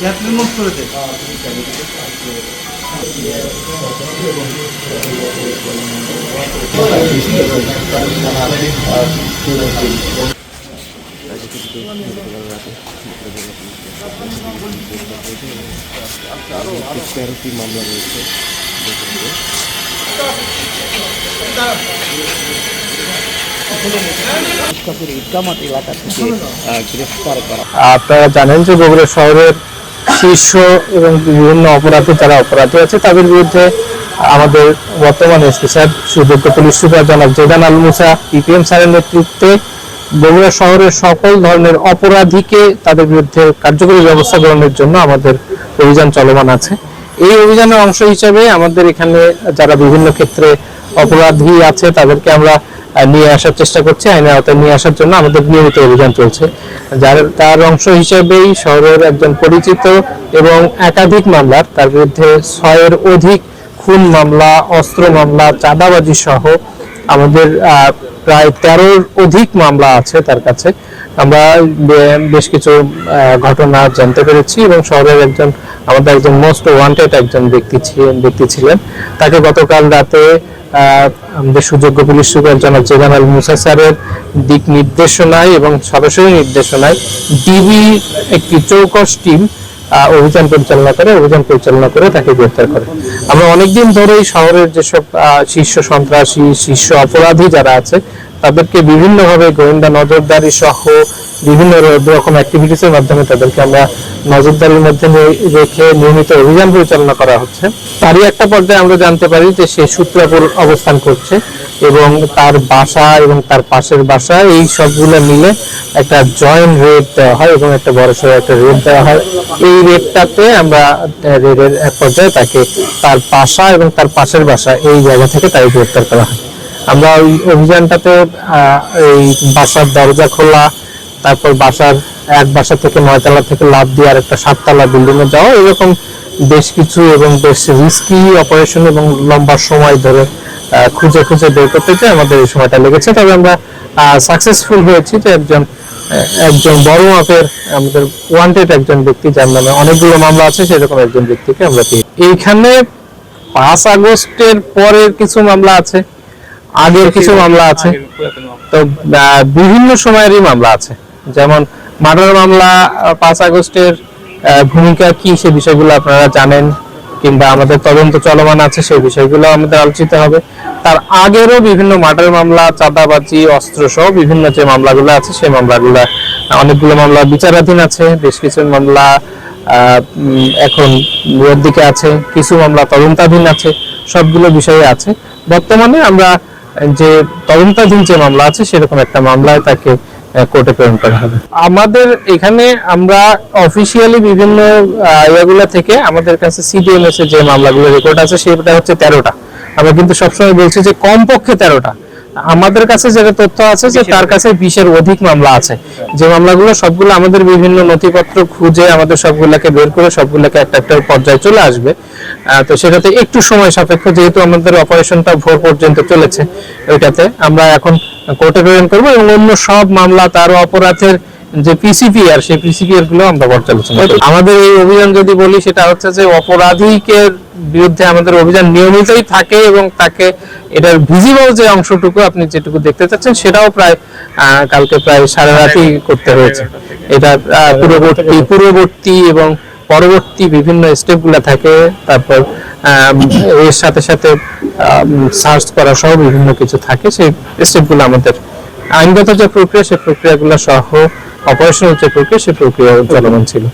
গ্যাপলি move করে দে তেরোটি মামলা রয়েছে আপনারা জানেন যে বগুড়া শহরের শীর্ষ এবং বিভিন্ন অপরাধী যারা অপরাধী আছে, তাদের বিরুদ্ধে আমাদের বর্তমান এসপি স্যার সুযোগ্য পুলিশ সুপার জনাব জেদান আল মুসা পিপিএম স্যারের নেতৃত্বে বগুড়া শহরের সকল ধরনের অপরাধীকে তাদের বিরুদ্ধে কার্যকরী ব্যবস্থা গ্রহণের জন্য আমাদের অভিযান চলমান আছে। এই অভিযানের অংশ হিসাবে আমাদের এখানে যারা বিভিন্ন ক্ষেত্রে অপরাধী আছে, তাদেরকে আমরা নিয়ে আসার চেষ্টা করছি, আইনের আওতায় নিয়ে আসার জন্য আমাদের নিয়মিত অভিযান চলছে। যার, তার অংশ হিসেবেই শহরের একজন পরিচিত এবং একাধিক মামলার, তার বিরুদ্ধে ছয়ের অধিক খুন মামলা, অস্ত্র মামলা, চাঁদাবাজি সহ আমাদের প্রায় তেরোর অধিক মামলা আছে তার কাছে। আমরা বেশ কিছু ঘটনা জানতে পেরেছি এবং শহরের একজন, আমাদের একজন মোস্ট ওয়ান্টেড একজন ব্যক্তি ছিলেন ব্যক্তি ছিলেন। তাকে গতকাল রাতে আমাদের সুযোগ্য পুলিশ সুপার জনাব জেদান আল মুসা স্যারের দিক নির্দেশনায় এবং সরাসরি নির্দেশনায় ডিবি একটি চৌকস টিম অভিযান পরিচালনা করে, অভিযান পরিচালনা করে তাকে গ্রেফতার করে। আমরা অনেকদিন ধরেই শহরের যেসব শীর্ষ সন্ত্রাসী, শীর্ষ অপরাধী যারা আছে, তাদেরকে বিভিন্নভাবে গোয়েন্দা নজরদারি সহ বিভিন্ন রকম অ্যাক্টিভিটিসের মাধ্যমে তাদেরকে আমরা নজরদারির মধ্যে রেখে নিয়মিত অভিযান পরিচালনা করা হচ্ছে। তারই একটা পর্যায়ে আমরা জানতে পারি যে সে সূত্রাপুর অবস্থান করছে এবং তার বাসা এবং তার পাশের বাসা, এই সবগুলো মিলে একটা জয়েন্ট রেড দেওয়া হয় এবং একটা বড় সড়ো একটা রেড দেওয়া হয়। এই রেডটাতে আমরা রেডের এক পর্যায়ে তাকে তার বাসা এবং তার পাশের বাসা এই জায়গা থেকে তাকে গ্রেপ্তার করা হয়। আমরা ওই অভিযানটাতে এই বাসার দরজা খোলা তারপর বাসার এক বাসা থেকে নয়তলা থেকে লাভ দিয়ে আর একটা সাততলা বিল্ডিং এ যাওয়া। এরকম বেশ কিছু এবং বেশ রিস্কি অপারেশন এবং লম্বা সময় ধরে খুঁজে খুঁজে বের করতে যে আমাদের এই সময়টা লেগেছে। তবে আমরা সাকসেসফুল হয়েছি যে একজন একজন বড় মাপের আমাদের ওয়ান্টেড একজন ব্যক্তি যার নামে অনেকগুলো মামলা আছে সেরকম একজন ব্যক্তিকে আমরা পেয়ে এইখানে পাঁচ আগস্টের পরের কিছু মামলা আছে আগের কিছু মামলা আছে। তো বিভিন্ন সময়েরই মামলা আছে। যেমন মার্ডার মামলা পাঁচ আগস্টের ভূমিকা কি সে বিষয়গুলো আপনারা জানেন কিংবা আমাদের তদন্ত চলমান আছে সেই বিষয়গুলো আমাদের আলোচিত হবে। তার আগেরও বিভিন্ন মার্ডার মামলা, চাঁদাবাজি অস্ত্র সহ বিভিন্ন যে মামলাগুলো আছে সেই মামলাগুলো, অনেকগুলো মামলা বিচারাধীন আছে, বেশ কিছু মামলা এখন দিকে আছে, কিছু মামলা তদন্তাধীন আছে, সবগুলো বিষয়ে আছে। বর্তমানে আমরা যে তদন্তাধীন যে মামলা আছে সেরকম একটা মামলায় তাকে কোর্টে প্রেরণ করা হবে আমাদের এখানে আমরা অফিসিয়ালি বিভিন্ন থেকে আমাদের কাছে সিডিএমএস এর যে মামলাগুলো রেকর্ড আছে, সেটা হচ্ছে তেরোটা। আমরা কিন্তু সবসময় বলছি যে কমপক্ষে তেরোটা। আমাদের কাছে যেটা তথ্য আছে যে তার কাছে বিশের অধিক মামলা আছে। যে মামলাগুলো সবগুলো আমাদের বিভিন্ন নথিপত্র খুঁজে আমাদের সবগুলোকে বের করে সবগুলোকে একটা একটা পর্যায়ে চলে আসবে। তো সেটাতে একটু সময় সাপেক্ষ, যেহেতু আমাদের অপারেশনটা ভোর পর্যন্ত চলেছে, ওইটাতে আমরা এখন কোর্টে প্রেরণ করব এবং অন্য সব মামলা তার অপরাধের যে পিসিপিআর সেই পিসিপি পিসিপিআরগুলো আমরা পর্যালোচনা। আমাদের এই অভিযান যদি বলি, সেটা হচ্ছে যে অপরাধীকে বিরুদ্ধে আমাদের অভিযান নিয়মিতই থাকে এবং তাকে এটার ভিজিবল যে অংশটুকু আপনি যেটুকু দেখতে চাচ্ছেন, সেটাও প্রায় কালকে প্রায় সারা রাতই করতে হয়েছে এটা পূর্ববর্তী পূর্ববর্তী এবং পরবর্তী বিভিন্ন স্টেপগুলা থাকে তারপর এর সাথে সাথে সার্চ করা সহ বিভিন্ন কিছু থাকে, সেই স্টেপগুলো আমাদের আইনগত যে প্রক্রিয়া, সেই প্রক্রিয়াগুলো সহ অপারেশনাল যে প্রক্রিয়া, সেই প্রক্রিয়া চলমান ছিল।